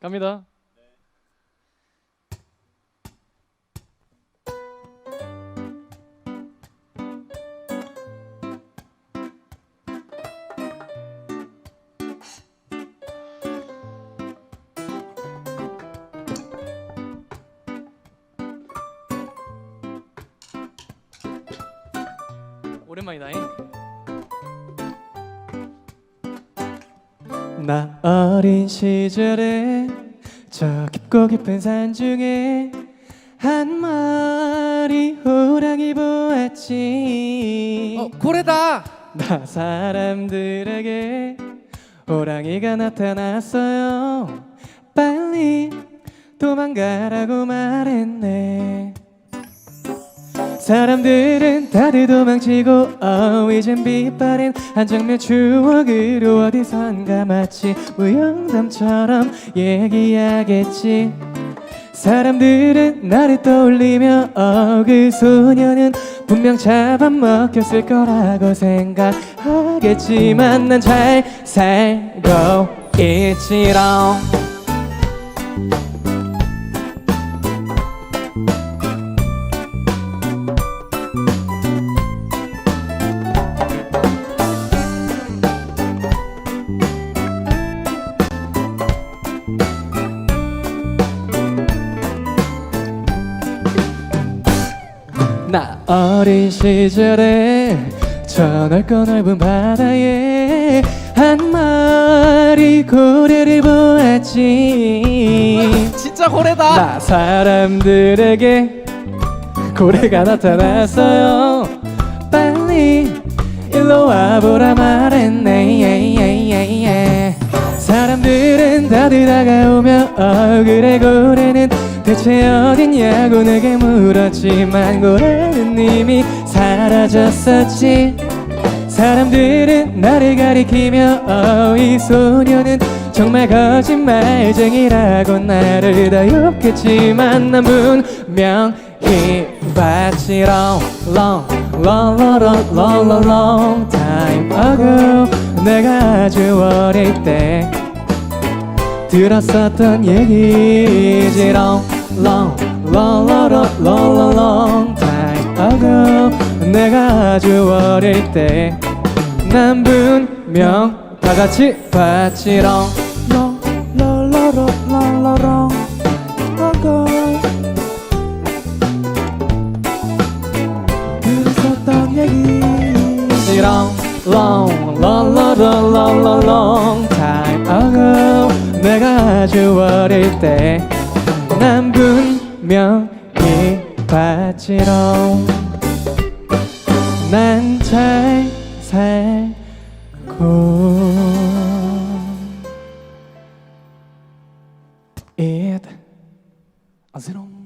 갑니다. 오랜만이다잉. 나 어린 시절에 저 깊고 깊은 산 중에 한 마리 호랑이 보았지. 어 고래다. 나 사람들에게 호랑이가 나타났어요. 빨리 도망가라고 말했네 사람들은 다들 도망치고 어 이젠 빛바랜 한 장면 추억으로 어디선가 마치 무용담처럼 얘기하겠지. 사람들은 나를 떠올리며 어 그 소녀는 분명 잡아먹혔을 거라고 생각하겠지만 난 잘 살고 있지롱 어린 시절에 저 넓고 넓은 바다에 한 마리 고래를 보았지. 진짜 고래다. 나 사람들에게 고래가 나타났어요. 빨리 일로 와보라 말했 대체 어딨냐고 내게 물었지만 고래는 이미 사라졌었지. 사람들은 나를 가리키며 어, 이 소녀는 정말 거짓말쟁이라고 나를 다 욕했지만 난 분명히 봤지 long long long long long long long time ago 내가 아주 어릴 때 들었었던 얘기지 long long long long long long long time ago 내가 아주 어릴 때 난 분명 다 같이 봤지롱 long long long long long long ago 들었었던 얘기지롱 long long long long long long long time ago 내가 아주 어릴 때 난 분명히 봤지롱 난 잘 살고. 있 어지러워